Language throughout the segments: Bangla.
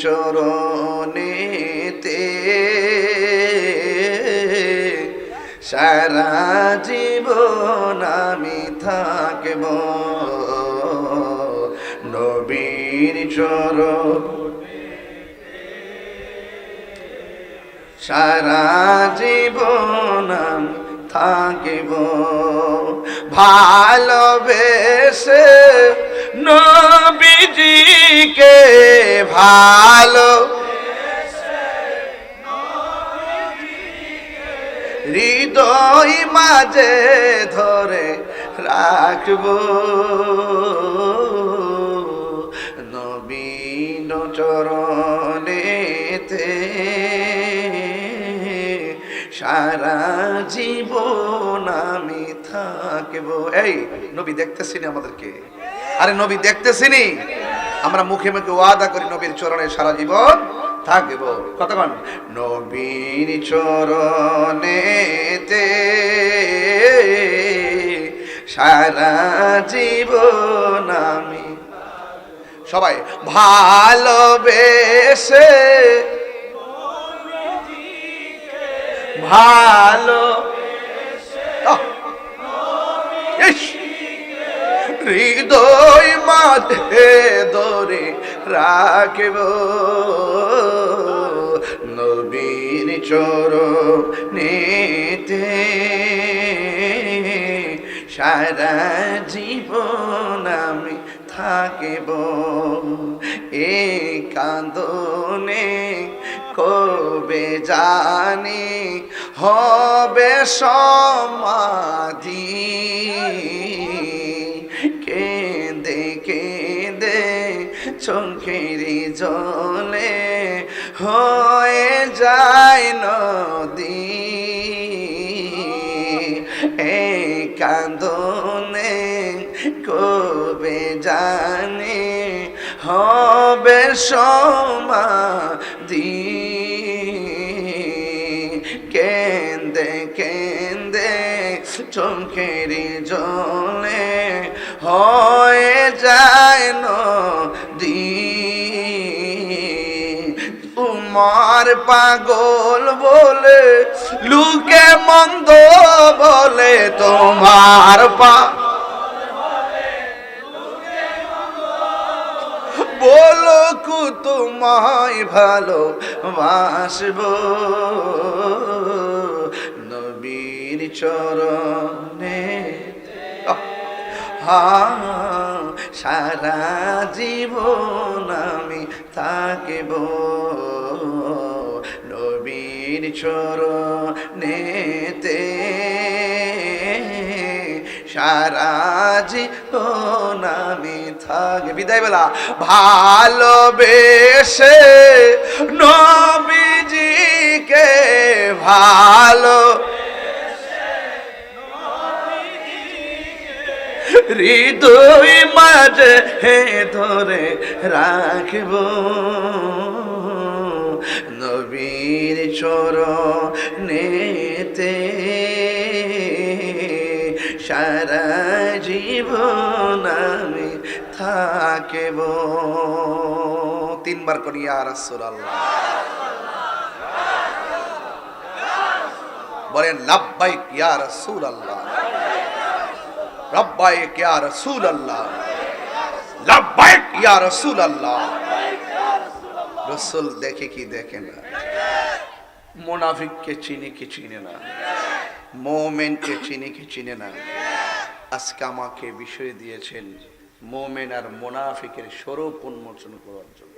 চরণেতে সারা জীবন আমি থাকব। নবীর চরণ। সারা জীবন আমি থাকিব। ভালোবেসে নবীজিকে ভালো। হৃদয় মাঝে ধরে রাখব। নবীন চরণেতে সারা জীবন আমি থাকব। এই, নবী দেখতেছিনি আমাদেরকে? আরে নবী দেখতেছিনি? আমরা মুখে মুখে ওয়াদা করি, নবীর চরণে সারা জীবন থাকব। কতক্ষণ নবীর চরণেতে সারা জীবন আমি সবাই ভালোবেসে ভালো! হৃদয় মাঝে রাখব। নবীর চর নেতে সারা জীবন আমি থাকিব। এ কান্দনে কবে জানি হবে সমাধি। চোখের জলে হয়ে যায় নদী। এ কান্দনে কবে জানে হবে সমাধি। কেন্দে কেন্দে চোখের জলে হয়ে তোমার পাগল বলে, লুকে মন্দ বলে, তোমার পা বলো কু তোমায় ভালো বাসব নবীর চরণে সারা জীবন আমি থাকিব। নবীর চরণেতে সারা জীবন আমি থাকি বিদায় বেলা ভালোবেসে নবীজিকে ভালো হৃদয় মাঝে হে ধরে রাখব। চরণেতে সারা জীবন আমি থাকব। তিনবার করি আর রাসূলুল্লাহ। বলেন, লাব্বাইক, ইয়া রাসূলুল্লাহ। রব্বাইক, ইয়া রাসূলুল্লাহ। লাব্বাইক, ইয়া রাসূলুল্লাহ। রসুল দেখে কি দেখে না? মোনাফিককে চিনি কি চিনে না? মোমেনকে চিনে কি চিনে না? আজকে আমাকে বিষয় দিয়েছেন মোমেন আর মোনাফিকের স্বরূপ উন্মোচন করার জন্য।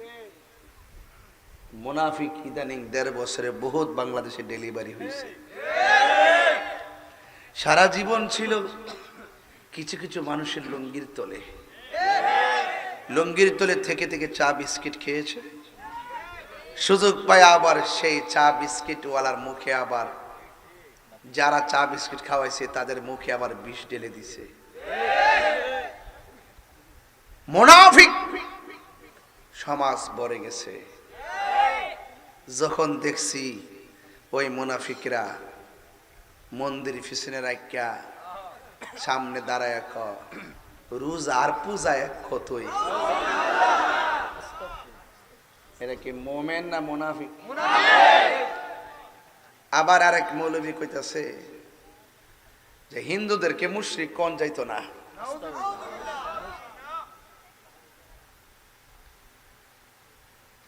মোনাফিক ইদানিং দেড় বছরে বহুত বাংলাদেশে ডেলিভারি হয়েছে। সারা জীবন ছিল কিছু কিছু মানুষের লুঙ্গির তলে। লুঙ্গির তলে থেকে থেকে চা বিস্কিট খেয়েছে। সুযোগ পায় আবার সেই চা বিস্কিটওয়ালার মুখে আবার। যারা চা বিস্কিট খাওয়াইছে, তাদের মুখে আবার বিষ ঢেলে দিছে। মোনাফিক সমাজ ভরে গেছে। যখন দেখছি ওই মোনাফিকরা মন্দির পিছনে রাখিয়া সামনে দাঁড়ায় রোজ আর পূজা এক কতই। এরা কি মোমেন না মুনাফিক? আবার আরেক মৌলবী কইতাছে যে হিন্দুদেরকে মুশরিক কোন যাইতো না।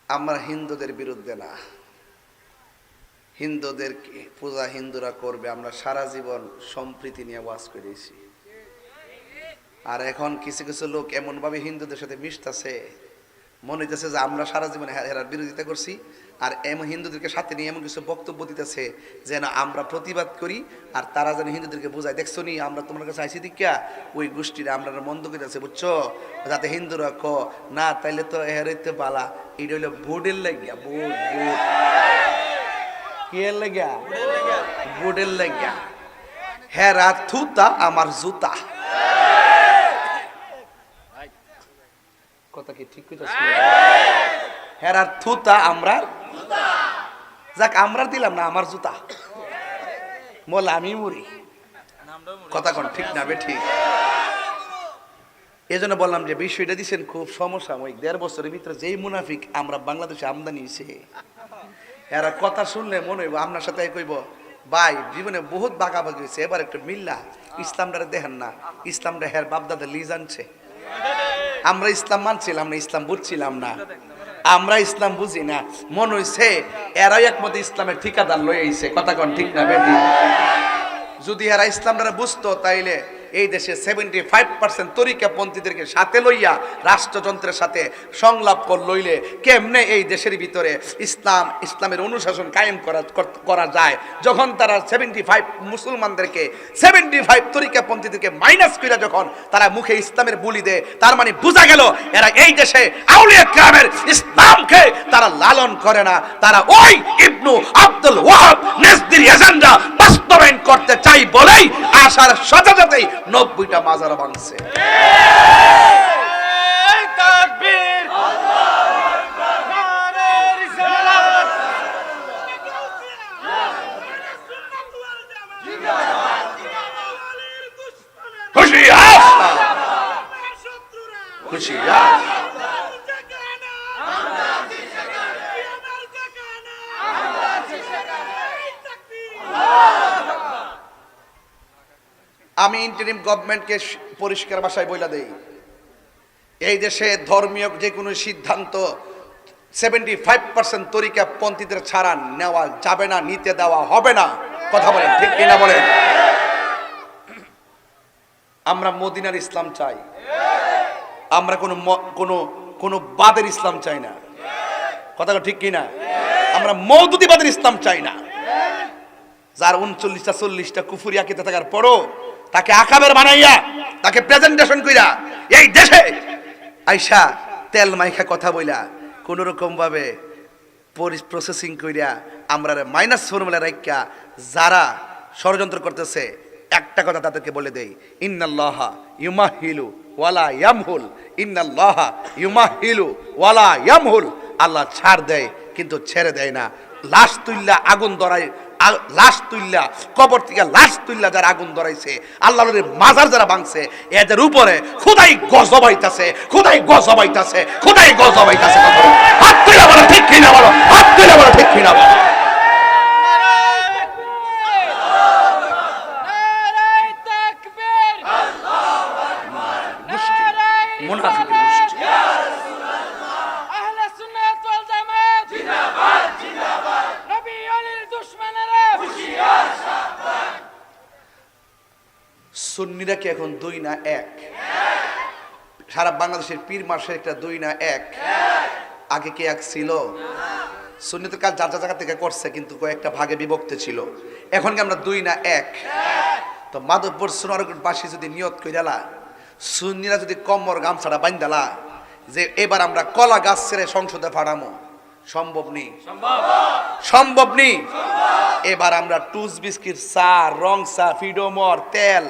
আমরা হিন্দুদের বিরুদ্ধে না। হিন্দুদের পূজা হিন্দুরা করবে, আমরা সারা জীবন সম্প্রীতি নিয়ে ওয়াজ করেছি আর এখন কিছু কিছু লোক এমন ভাবে হিন্দুদের সাথে মিশতেছে মনে হইতেছে যে আমরা সারা জীবন এরার বিরোধিতা করছি, আর এমন হিন্দুদেরকে সাথে নিয়ে এমন কিছু বক্তব্য দিতেছে যেন আমরা প্রতিবাদ করি, আর তারা যেন হিন্দুদেরকে বোঝায়, দেখছ নি, আমরা তোমার কাছে আইসি দিকা ওই গোষ্ঠীরা আমরা মন্দ করিতেছে, বুঝছ? যাতে হিন্দুরা ক, না, তাইলে তো এর বালা এটা হইল ভোটের লাগিয়া ভোট ভোট কি এর লাগিয়া? ভোটের লাগিয়া। হ্যাঁ রাত থুতা, আমার জুতা। কথা কি ঠিক কইতাছি? হেরার থুতা আমরা? যাক, আমরা দিলাম না, আমার জুতা। বল আমি মুড়ি কথা কোন, ঠিক না, বে, ঠিক। এই জন্য বললাম যে, বিষয়টা দিচ্ছেন খুব সমসাময়িক। দেড় বছরের ভিতরে যেই মুনাফিক আমরা বাংলাদেশে আমদানি হয়েছে এরা কথা শুনলে মনে হইব, আপনার সাথে কইব ভাই, জীবনে বহুত বাগাবাগি হয়েছে এবার একটু মিল্লা ইসলামটা দেখেন না। ইসলামটা হের বাপদাদা লিজ আনছে। আমরা ইসলাম মানছিলাম না, ইসলাম বুঝছিলাম না। আমরা ইসলাম বুঝি না। মন হইছে এরাই একমত ইসলামের ঠিকাদার লয়ে আইছে। কথা কন ঠিক না, বেটি? যদি এরা ইসলামটা বুঝতো, তাইলে এই দেশে সেভেন্টি ফাইভ পার্সেন্ট তরিকাপন্থীদেরকে সাথে লইয়া রাষ্ট্রযন্ত্রের সাথে সংলাপ কর, লইলে কেমনে এই দেশের ভিতরে ইসলাম, ইসলামের অনুশাসন কায়েম করা করা যায়? যখন তারা সেভেন্টি ফাইভ মুসলমানদেরকে সেভেন্টি ফাইভ তরিকাপন্থীদেরকে মাইনাস করে যখন তারা মুখে ইসলামের বুলি দেয়, তার মানে বোঝা গেল এরা এই দেশে আউলিয়া গ্রামের ইসলামকে তারা লালন করে না। তারা ওই ইবনু আব্দুল ওয়াহাব, নেসদির এজেন্ডা বাস্তবায়ন করতে চাই বলেই আসার সাথে সাথেই নব্বইটা মাজার ভাঙছে। তাকবীর নারে ইন্টারিম গভর্নমেন্টকে পরিষ্কার ভাষায় বইলা দেই। এই দেশে ধর্মীয় যে কোনো সিদ্ধান্ত সেভেন্টি ফাইভ পার্সেন্ট তরিকা পন্থীদের ছাড়া নেওয়া যাবে না, নিতে দেওয়া হবে না। কথা বলেন, ঠিক কিনা বলেন? আমরা মদিনার ইসলাম চাই। আমরা কোনো কোনো কোনো বাদের ইসলাম চাই না। কথাটা ঠিক কিনা? আমরা মৌদুদিবাদের ইসলাম চাই না। যার উনচল্লিশটা, চল্লিশটা কুফুরি আকিতে থাকার পরও তাকে আকাবের বানাইয়া, তাকে প্রেজেন্টেশন কইরা, এই দেশে আইসা তেল মাইখা কথা বইলা, কোন রকম ভাবে প্রসেসিং কইরা আমরা মাইনাস ফর্মুলা রাইকা যারা ষড়যন্ত্র করতেছে, একটা কথা তাদেরকে বলে দেই, ইন্নাল্লাহা ইউমাহিলু ওয়ালা ইয়ামহুল, ইন্নাল্লাহা ইউমাহিলু ওয়ালা ইয়ামহুল। আল্লাহ ছাড় দেয়, কিন্তু ছেড়ে দেয় না। লাশ তুইল্লা আগুন আ- লাশ তুললা কবর থেকে লাশ তুললা যারা আগুন ধরাইছে, আল্লাহর মাজার যারা ভাঙছে, এদের উপরে খুদাই গজবাইতাছে খুদাই গজবাইতাছে খুদাই গজবাইতাছে হাত তুইলা বলো, ঠিক কিনা বলো হাত তুইলা বলো ঠিক কিনা বলো নারে তাকবীর মুশকিল নারে মুনাফিক মুশকিল আহলে সুন্নাত ওয়াল জামাত জিন্দাবাদ জিন্দাবাদ নবী আলীর দুশমনেরা হুশিয়ার সুন্নিরা কি এখন দুই না এক সারা বাংলাদেশের পীর মাসের একটা দুই না এক। আগে কি এক ছিল? সুন্নিতের কাজ যার যার জায়গা থেকে করছে, কিন্তু কয়েকটা ভাগে বিভক্ত ছিল। এখন কি আমরা দুই না এক? তো মাধবপুর সোনারগঞ্জবাসী যদি নিয়ত কইরালা, সুন্নিরা যদি কম্বর গামছাটা বাইন্দালা যে এবার আমরা কলা গাছ ছেড়ে সংসদে ফাড়ামো। সম্ভব নেই সম্ভব নেই এবার আমরা টুস বিস্কিট, চা, রং চা ফিডোমর তেল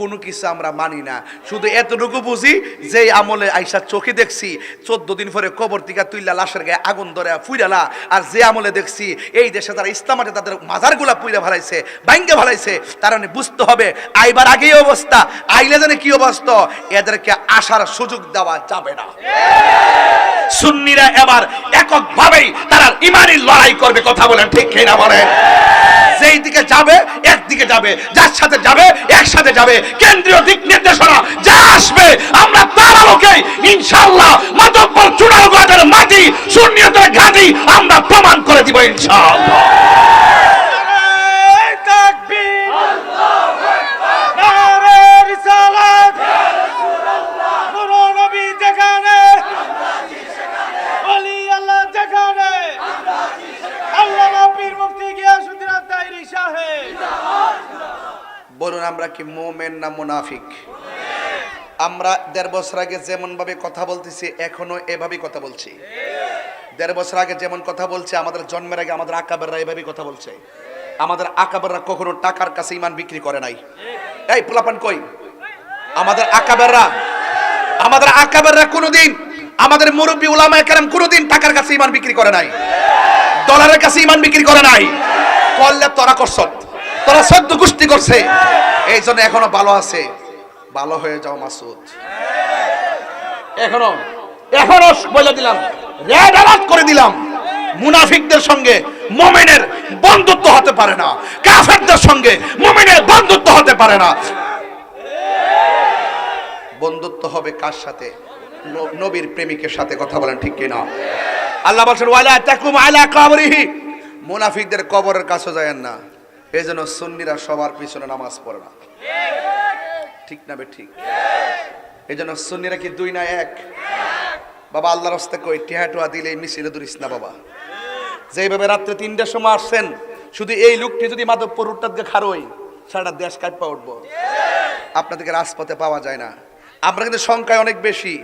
কোনো কিছু আমরা মানি না। শুধু এতটুকু বুঝি যে আমলে আইসা চোখে দেখছি, চোদ্দ দিন পরে কবর টিকা তুইলা লাশের গায়ে আগুন ধরে ফুইরালা আর যে আমলে দেখছি, এই দেশে ইসলাম আছে, তাদের মাজারগুলা পুইরা ভালাইছে বাইঙ্গে ভালাইছে তার মানে বুঝতে হবে, আইবার আগেই অবস্থা, আইলে জানে কি অবস্থা, এদেরকে আসার সুযোগ দেওয়া যাবে না। সুন্নিরা এবার এককভাবেই তারা ইমানি লড়াই করবে, কথা বলেন ঠিক কিনা বলেন? যেই দিকে যাবে, একদিকে যাবে, যার সাথে যাবে, একসাথে যাবে কেন্দ্রীয় দিক নির্দেশনা যা আসবে, আমরা তার আলোকে ইনশাল্লাহ মাতব্বর চূড়াগড়ের মাটি শূন্যতের ঘাটি আমরা প্রমাণ করে দিব ইনশাআল্লাহ নারে তাকবীর নারে রিসালাত নূর নবী যেখানে ওলি আল্লাহ যেখানে আল্লামা পীর মুফতি গিয়াসউদ্দিন আত্মাইরি সাহেব বলুন আমরা কি মোমেন না মুনাফিক। আমরা দেড় বছর আগে যেমন ভাবে কথা বলতেছি, এখনও এভাবে কথা বলছি। দেড় বছর আগে যেমন কথা বলছে, আমাদের জন্মের আগে আমাদের আকাবেররা এভাবে কথা বলছে। আমাদের আকাবেররা কখনো টাকার কাছে ইমান বিক্রি করে নাই। এই পোলাপান কই? আমাদের আকাবেররা আমাদের আকাবেররা কোনোদিন, আমাদের মুরব্বী উলামা কেরাম কোনোদিন টাকার কাছে ইমান বিক্রি করে নাই। ডলারের কাছে ইমান বিক্রি করে নাই। করলে তোরা করছত। তোরা সদ্য গোষ্ঠী করছে। এই জন্য এখনও ভালো আছে। ভালো হয়ে যাও, মাসুদ। এখনও এখনও বলে দিলাম। রেড অ্যালার্ট করে দিলাম। মুনাফিকদের সঙ্গে মোমেনের বন্ধুত্ব হতে পারে না। কাফেরদের সঙ্গে মোমেনের বন্ধুত্ব হতে পারে না। বন্ধুত্ব হবে কার সাথে? নবীর প্রেমিকের সাথে কথা বলেন ঠিক কিনা? আল্লাহ বলছেন, ওয়ালা তাকুম আলা কবরিহি। মুনাফিকদের কবরের কাছে যায় না। এই জন্য সুন্নিরা সবার পিছনে নামাজ পড়ে না। ঠিক না ঠিক? এই জন্য সুন্নিরা কি দুই না এক? বাবা, আল্লাহর রাস্তা কই, টিহা টুয়া দিলে মিছিলে দুরিস না বাবা। যেইভাবে রাত্রে তিনটার সময় আসছেন, শুধু এই লোকটি যদি মাধবপুর দিয়ে খারোই সারা দেশ কাটপা উঠবো। আপনাদেরকে রাজপথে পাওয়া যায় না। আমরা কিন্তু সংখ্যায় অনেক বেশি।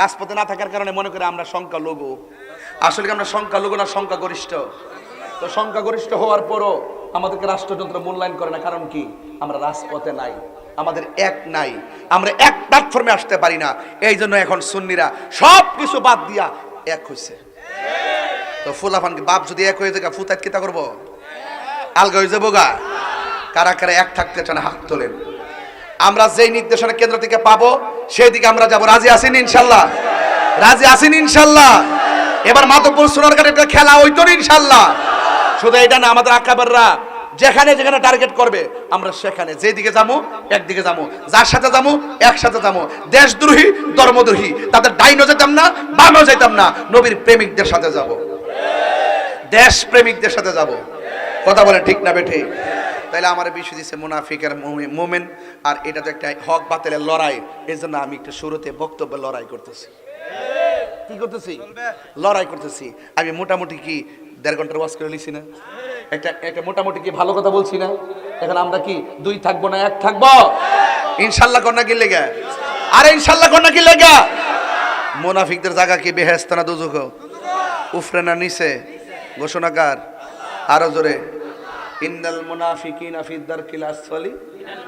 রাজপথে না থাকার কারণে মনে করি আমরা সংখ্যা লঘু। আসলে আমরা সংখ্যা লঘু না সংখ্যা গরিষ্ঠ তো সংখ্যা গরিষ্ঠ হওয়ার পরও আমাদেরকে রাষ্ট্রযন্ত্র মূল্যায়ন করে না, কারণ কি? আমরা রাজপথে নাই, আমাদের এক নাই, আমরা এক প্ল্যাটফর্মে আসতে পারি না। এই জন্য এখন সুন্নিরা সব কিছু বাদ দিয়া এক হয়েছে তো ফুলাফান কি, বাপ যদি এক হয়ে যায় ফুতাত কিতা করব? আলগা হয়ে যাব গা। কারা কারা এক থাকতে চান, হাত তোলেন। আমরা যেই নির্দেশনা কেন্দ্র থেকে পাবো সেই দিকে আমরা যাব। রাজি আছেন ইনশাল্লাহ? রাজি আছেন ইনশাল্লাহ? এবার মাধবপুর সোনার ঘাটে একটা খেলা হইতো ইনশাল্লাহ? শুধু এটা না, আমাদের আকাবাররা যেখানে যেখানে টার্গেট করবে, আমরা সেখানে। যেদিকে যাব একদিকে যাব যার সাথে যাব একসাথে যাব দেশদ্রোহী, ধর্মদ্রোহী। তাদের ডাইনও যেতাম না, বামেও যেতাম না। নবীর প্রেমিকদের সাথে যাব। দেশ প্রেমিকদের সাথে যাব। কথা বলে ঠিক না বেঠে? তাইলে আমার বিষয় দিচ্ছে মুনাফিকের মোমেন। আর এটা তো একটা হক বাতিলের লড়াই। এই জন্য আমি একটু শুরুতে বক্তব্য লড়াই করতেছি। কি করতেছি? লড়াই করতেছি। আমি মোটামুটি কি দেড় ঘণ্টার ওয়াজ করে লিছি না। একটা একটা মোটামুটি কি ভালো কথা বলছি না? এখন আমরা কি দুই থাকব না এক থাকব? ইনশাল্লাহ কন্যা কি লেগা? আরে ইনশাল্লাহ কন্যা কি লেগা? মুনাফিকদের জায়গা কি বেহেস্ত না দুজুক উফরে না নিচে? ঘোষণাকার? আরও জোরে। ইন্নাল মুনাফিকিনা ফি দারকিল আসফালি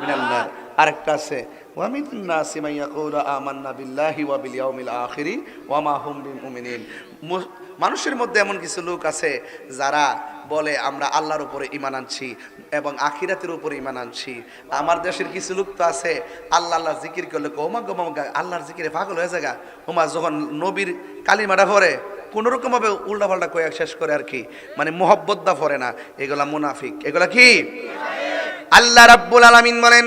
মিনান আরেকটা আছে। ওয়া মিনান নাসি মান ইয়াকুলু আমান্না বিল্লাহি ওয়া বিল ইয়াউমিল আখিরি ওয়া মু- মানুষের মধ্যে এমন কিছু লোক আছে যারা বলে, আমরা আল্লাহর উপরে ইমান আনছি এবং আখিরাতের উপরে ইমান আনছি। আমার দেশের কিছু লোক তো আছে, আল্লাহ আল্লাহ জিকির করলে ওমা গোমা আল্লাহর জিকিরে পাগল হয়ে জায়গা হোমা যখন নবীর কালিমাটা ভরে কোনোরকমভাবে উল্টাপাল্টা কয়েক শেষ করে আর কি মানে মোহব্বত ভরে ফরে না। এগুলা মুনাফিক। এগুলা কি? আল্লাহ রাব্বুল আলামিন বলেন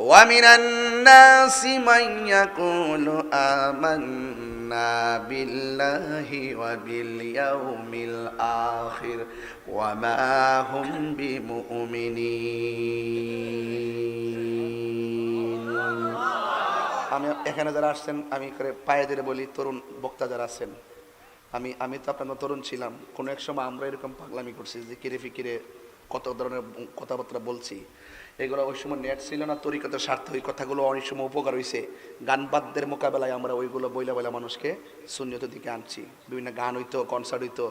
ওয়ামিনান্নাসি মাইয়াকুলু আমান্না آمنا بالله وباليوم الآخر وما هم بمؤمنين আমি এখানে যারা আসছেন আমি করে পায়ে ধরে বলি তরুণ বক্তা যারা আছেন আমি আমি তো আপনার তরুণ ছিলাম কোনো এক সময় আমরা এরকম পাগলামি করছি যে কিরে ফিকিরে কত ধরনের কথাবার্তা বলছি এগুলো ওই সময় নেট ছিল না তরিকতের স্বার্থে ওই কথাগুলো অনেক সময় উপকার হয়েছে গান বাদ্যের মোকাবেলায় আমরা ওইগুলো বইলা বইলা মানুষকে শূন্যত দিকে আনছি। বিভিন্ন গান হইতো কনসার্ট হইতো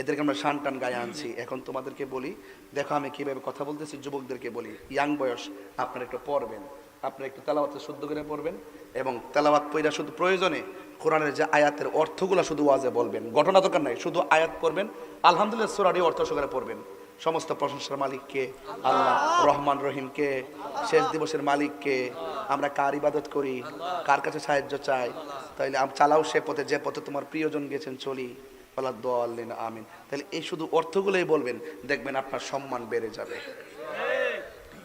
এদেরকে আমরা শান টান গায়ে আনছি। এখন তোমাদেরকে বলি দেখো আমি কীভাবে কথা বলতেছি যুবকদেরকে বলি ইয়াং বয়স আপনারা একটু পড়বেন আপনারা একটু তেলাওয়াতে শুদ্ধ করে পড়বেন এবং তেলাওয়াত পইরা শুধু প্রয়োজনে কোরআনের যে আয়াতের অর্থগুলো শুধু ওয়াজে বলবেন। ঘটনা দরকার নাই শুধু আয়াত পড়বেন আলহামদুলিল্লাহ সুরারি অর্থ সহকারে পড়বেন। সমস্ত প্রশংসার মালিককে, আল্লাহ রহমান রহিমকে, শেষ দিবসের মালিককে আমরা কার ইবাদত করি, কার কাছে সাহায্য চাই? তাইলে আম চালাও সে পথে, যে পথে তোমার প্রিয়জন গেছেন, চলি। বলা দোয়াল্লিন আমিন। তাহলে এই শুধু অর্থগুলোই বলবেন, দেখবেন আপনার সম্মান বেড়ে যাবে।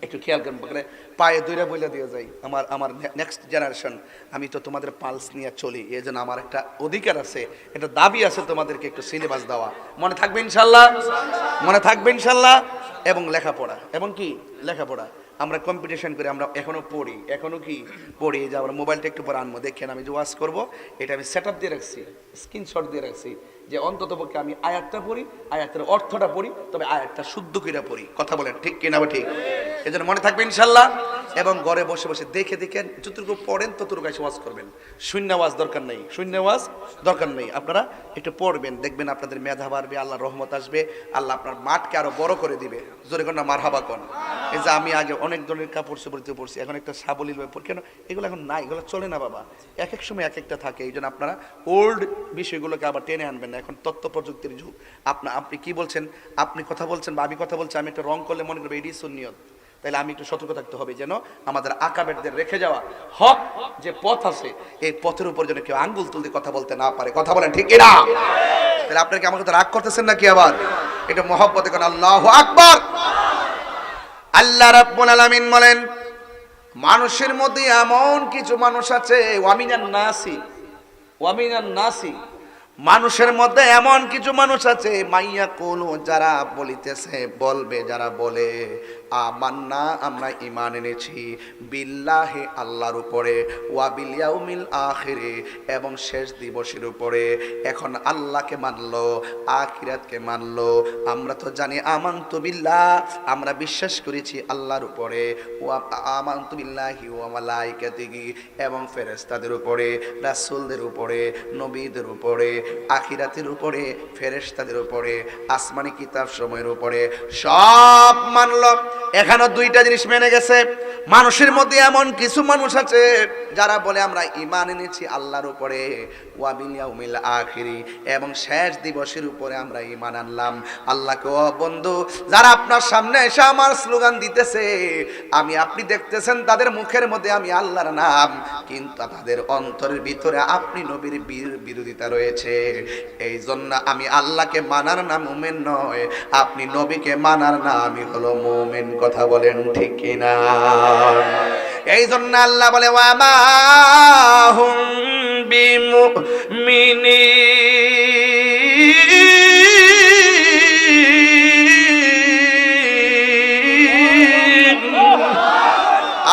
একটু খেয়াল করবেন বলে পায়ে দইরা বইলা দিয়ে যাই। আমার আমার নেক্সট জেনারেশন আমি তো তোমাদের পালস নিয়ে চলি। এই জন্য আমার একটা অধিকার আছে, একটা দাবি আছে তোমাদেরকে একটু সিলেবাস দেওয়া। মনে থাকবে ইনশাল্লাহ? মনে থাকবে ইনশাল্লাহ? এবং লেখাপড়া। এবং কি? লেখাপড়া। আমরা কম্পিটিশন করে আমরা এখনও পড়ি। এখনও কি? পড়ি। যে আমরা মোবাইলটা একটু পরে আনব। দেখেন আমি যে ওয়াশ করব, এটা আমি সেট আপ দিয়ে রাখছি স্ক্রিনশট দিয়ে রাখছি যে অন্তত পক্ষে আমি আয়াতটা পড়ি, আয়াতের অর্থটা পড়ি, তবে আয়াতটা শুদ্ধ করে পড়ি। কথা বলেন ঠিক কিনা ঠিক? এই জন্য মনে থাকবে ইনশাল্লাহ। এবং ঘরে বসে বসে দেখে দেখে যতটুকু পড়েন ততটুকু এসে ওয়াজ করবেন। শূন্য ওয়াজ দরকার নেই, শূন্য ওয়াজ দরকার নেই। আপনারা একটু পড়বেন, দেখবেন আপনাদের মেধা বাড়বে আল্লাহ রহমত আসবে, আল্লাহ আপনার মাঠকে আরও বড় করে দিবে। জোরে কোন না মার হাবা কন। এই যে আমি আগে অনেক ধরনের কাপড় চোপড়িতে পড়ছি এখন একটা সাবলীল ব্যাপার কেন? এগুলো এখন নাই, এগুলো চলে না বাবা। এক এক সময় এক একটা থাকে, এই জন্য আপনারা ওল্ড বিষয়গুলোকে আবার টেনে আনবেন না। এখন তথ্য প্রযুক্তির যুগ। আপনা আপনি কি বলছেন? আপনি কথা বলছেন বা আমি কথা বলছি, আমি একটা রং করলে মনে করব এটি সুনিয়ত তাহলে আমি একটু সতর্ক থাকতে হবে যেন আমাদের আকাবেরদের রেখে যাওয়া হক যে পথ আছে, এই পথের উপর যেন কেউ আঙ্গুল তুলতে কথা বলতে না পারে। কথা বলেন ঠিক না তাহলে আপনার কি আমার কথা রাগ করতেছেন নাকি আবার? এটা মহব্বতে কোন আল্লাহ আকবার? আল্লাহ রাব্বুল আলামিন বলেন, মানুষের মধ্যে এমন কিছু মানুষ আছে, ওয়ামিনান নাসি ওয়ামিনান নাসি। মানুষের মধ্যে এমন কিছু মানুষ আছে মাইয়া কোলো যারা বলিতেছে, বলবে, যারা বলে। আমান্না, আমরা ইমান এনেছি বিল্লাহে আল্লাহর উপরে, ওয়া বিল ইয়াউমিল আখিরে, এবং শেষ দিবসের উপরে। এখন আল্লাহকে মানলো, আখিরাতকে মানলো। আমরা তো জানি আমান্তু বিল্লাহ, আমরা বিশ্বাস করেছি আল্লাহর উপরে, ওয়া আমান্তু বিল্লাহি ওয়া মালাইকাতিহি, এবং ফেরেশতাদের উপরে, রাসূলদের উপরে, নবীদের উপরে, আখিরাতের উপরে, ফেরেশতাদের উপরে, আসমানি কিতাব সময়ের উপরে, সব মানলো। এখানে দুইটা জিনিস মেনে গেছে। মানুষের মধ্যে এমন কিছু মানুষ আছে যারা বলে, আমরা ইমান এনেছি আল্লাহর উপরে, ওয়াবিল আখিরি। এবং শেষ দিবসের উপরে আমরা ইমান আনলাম। আল্লাহকে ও বন্ধু, যারা আপনার সামনে এসে আমার স্লোগান দিতেছে, আমি, আপনি দেখতেছেন তাদের মুখের মধ্যে আমি আল্লাহর নাম, কিন্তু তাদের অন্তরের ভিতরে আপনি নবীর বীর- বিরোধিতা রয়েছে। এই জন্য আমি আল্লাহকে মানার নাম মুমেন নয়। আপনি নবীকে মানার নামই হলো মোমেন। কথা বলেন ঠিক কিনা? এই জন্য আল্লাহ বলে ওয়ামা হুম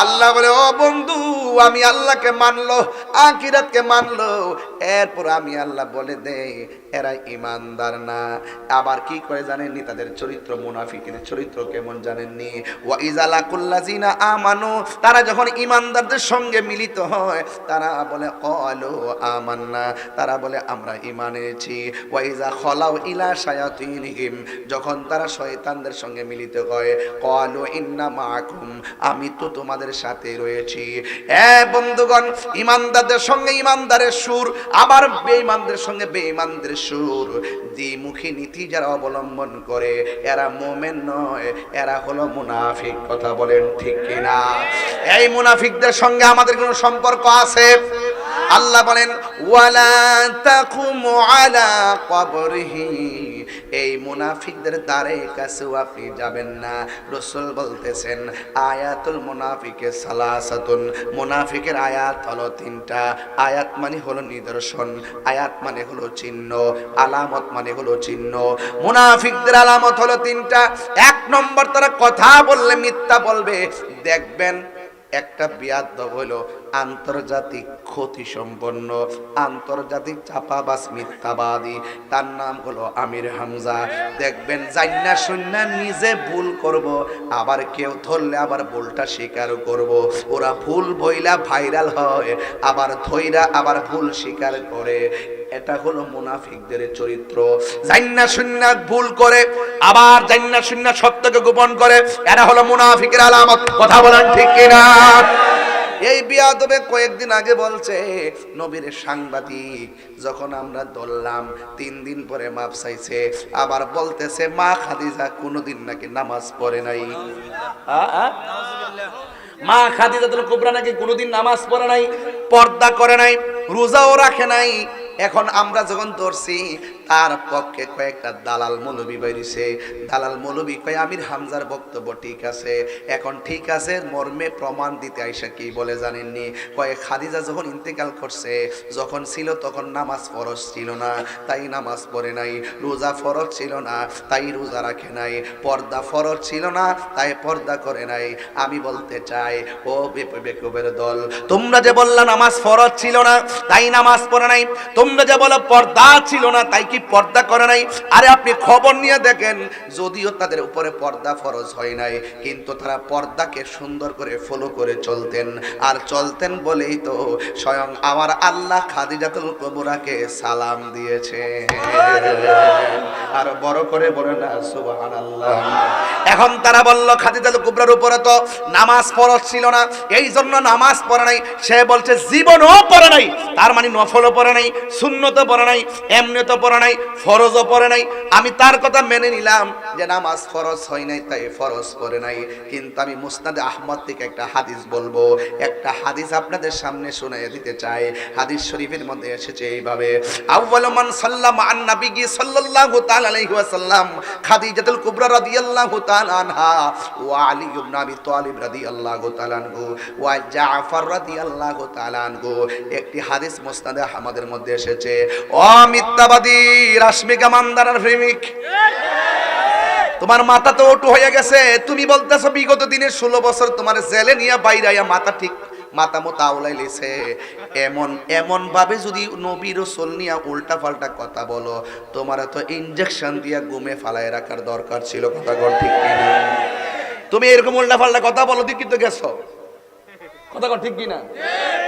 আল্লাহ বলে, ও বন্ধু, আমি আল্লাহকে মানলো আকিরাতকে মানলো। এরপর আমি আল্লাহ বলে দেই, এরা ইমানদার না। আবার কি করে জানেননি? তাদের চরিত্র মুনাফিকের চরিত্র কেমন জানেননি? ওয়া ইজালা কুল্লাজিনা আমানু, তারা যখন ইমানদারদের সঙ্গে মিলিত হয়, তারা বলে কলো আমান্না। তারা বলে, আমরা ইমান এনেছি। ওয়া ইজা খলাউ ইলা শায়াতিনহিম, যখন তারা শয়তানদের সঙ্গে মিলিত হয় কলো ইন্না মাকুম আমি তো তোমাদের সাথে রয়েছি। এ বন্ধুগণ, ইমানদারদের সঙ্গে ইমানদারের সুর আবার বেঈমানদের সঙ্গে বেঈমানদের সুর। দ্বিমুখী নীতি যারা অবলম্বন করে, এরা মোমেন নয়, এরা হলো মুনাফিক, কথা বলেন ঠিক কিনা? এই মুনাফিকদের সঙ্গে আমাদের কোনো সম্পর্ক আছে? আল্লাহ বলেন এই মুনাফিকদের দ্বারে কাছেও আপনি যাবেন না। রসুল বলতেছেন, আয়াতুল মুনাফিকে সালাসাতুন। মুনাফিকের আয়াত হলো তিনটা। আয়াত মানে হলো নিদর্শন, আয়াত মানে হলো চিহ্ন, আলামত মানে হলো চিহ্ন। মুনাফিকদের আলামত হলো তিনটা। এক নম্বর তারা কথা বললে মিথ্যা বলবে। দেখবেন একটা বিয়াদ হলো আন্তর্জাতিক ক্ষতি সম্পন্ন, আন্তর্জাতিক চাপাবাস মিথ্যাবাদী। তার নাম হলো আমির হামজা। দেখবেন জান্না শূন্য নিজে ভুল করব, আবার কেউ ধরলে আবার ভুলটা স্বীকার করব। ওরা ভুল বইলা ভাইরাল হয়, আবার ধইরা আবার ভুল স্বীকার করে। এটা হলো মুনাফিকদের চরিত্র। জান্না শূন্য ভুল করে, আবার জান্না শূন্য সত্যকে গোপন করে। এরা হলো মুনাফিকের আলামত। কথা বলেন ঠিক কিনা? এই বিয়াদবে কয়েকদিন আগে বলছে, নবীর সাংবাদিক, যখন আমরা ধরলাম, তিন দিন পরে মাপ চাইছে, আবার বলতেছে, মা খাদিজা কোনোদিন নাকি নামাজ পড়ে নাই। মা খাদিজা খাদিজাতুল কুবরা নাকি কোনোদিন নামাজ পড়ে নাই, পর্দা করে নাই, রোজাও রাখে নাই এখন আমরা যখন ধরছি, তার পক্ষে কয়েকটা দালাল মৌলবী বেরিয়েছে। দালাল মৌলবী কয়, আমির হামজার বক্তব্য ঠিক আছে। এখন ঠিক আছে, মর্মে প্রমাণ দিতে আইসা কি বলে জানেননি? কয়ে, খাদিজা যখন ইন্তেকাল করছে, যখন ছিল তখন নামাজ ফরজ ছিল না। তাই নামাজ পড়ে নাই। রোজা ফরজ ছিল না, তাই রোজা রাখে নাই। পর্দা ফরজ ছিল না, তাই পর্দা করে নাই। আমি বলতে চাই, ও বেকুবের দল, তোমরা যে বললা নামাজ ফরজ ছিল না, তাই নামাজ পড়ে নাই। তোমরা যে বলো পর্দা ছিল না, তাই কি পর্দা করে নাই? আরে আপনি খবর নিয়ে দেখেন, যদিও তাদের উপরে পর্দা ফরজ হয় নাই, কিন্তু তারা পর্দাকে সুন্দর করে ফলো করে চলতেন। আর চলতেন বলেই তো স্বয়ং আমার আল্লাহ খাদিজাতুল কবুরাকে সালাম দিয়েছে। আর বড় করে বলে না, সুবহানাল্লাহ। এখন তারা বলল, খাদিজাতুল কুবরার উপরে তো নামাজ ফরজ ছিল না এই জন্য নামাজ পড়ে নাই। সে বলছে, জীবনও পড়ে নাই, তার মানে নফলও পড়ে নাই শূন্যত পড়ে নাই এমনিত পড়ে নাই, ফরজও পড়ে নাই। আমি তার কথা মেনে নিলাম যে নামাজ ফরজ হয় নাই, তাই ফরজ পড়ে নাই। কিন্তু আমি মুস্তাদে আহমদ থেকে একটা হাদিস বলব। একটা হাদিস আপনাদের সামনে শুনিয়ে দিতে চাই। হাদিস শরীফের মধ্যে এসেছে এইভাবে, আউয়ালু মান সাল্লাম আন নবীজি সাল্লাল্লাহু তাআলা আলাইহি ওয়াসাল্লাম, খাদিজাতুল কুবরা রাদিয়াল্লাহু তাআলা আনহা, ওয়া আলী ইবনে আবি তালিব রাদিয়াল্লাহু তাআলা আনহু, ওয়া জাফর রাদিয়াল্লাহু তাআলা আনহু। একটি হাদিস মুস্তাদে আহমদের মধ্যে এসেছে। ও মিথ্যাবাদী রাশমিকা মান্দারার প্রেমিক। তোমার মাথা তো ওটু হয়ে গেছে। তুমি বলতেছো, বিগত দিনের ষোলো বছর তোমার জেলে নিয়ে বাইরে আইয়া মাথা ঠিক, মাথা মতো আওলাই লেছে এমন এমন ভাবে যদি নবী রসুল নিয়ে উল্টা পাল্টা কথা বলো, তোমার তো ইনজেকশন দিয়া গুমে ফালায় রাখার দরকার ছিল, কথা কর ঠিক কিনা? তুমি এরকম উল্টা পাল্টা কথা বলো তুই কিন্তু গেছো। কথা কর ঠিক কিনা? তো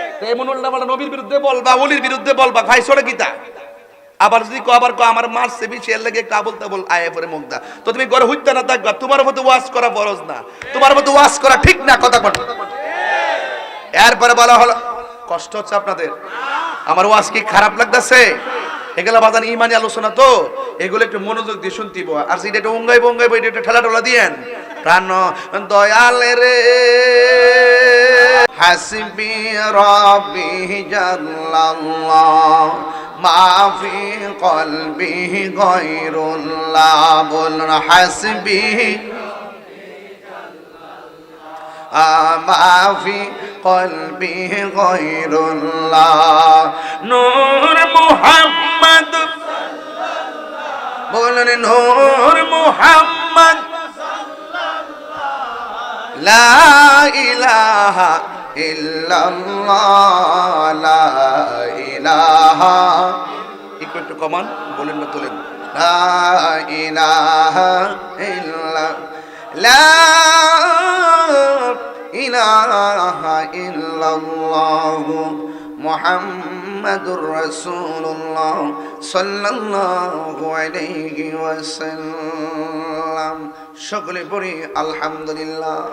তোমার মতো করা ফরজ না। তোমার মতো করা ঠিক না, কথা এরপরে বলা হলো, কষ্ট হচ্ছে আপনাদের। আমার ওয়াজ কি খারাপ লাগতেছে? এগুলা বাজান ইমানি আলোচনা তো। এগুলো একটু মনোযোগ দিয়ে শুনতিব। আর সেটা একটু উঙ্গাই বঙ্গাই বই একটু ঠেলা টোলা দিয়েন। প্রাণ দয়াল রে। হাসবি রবি জাল্লাল্লাহ, মাফি কলবি গৈরুল্লাহ বলুন হাসবি মাফি কলবি গৈরুল্লাহ নূর মুহাম্মদ বলুন নূর মুহাম্মদ, লা ইলাহা ইলাহা। একটু একটু কমান, বলেন না তোলেন। লা ইলাহা লা সাল্লাল্লাহু আলাইহি ওয়াসাল্লাম। সকলে পড়ি, আলহামদুলিল্লাহ।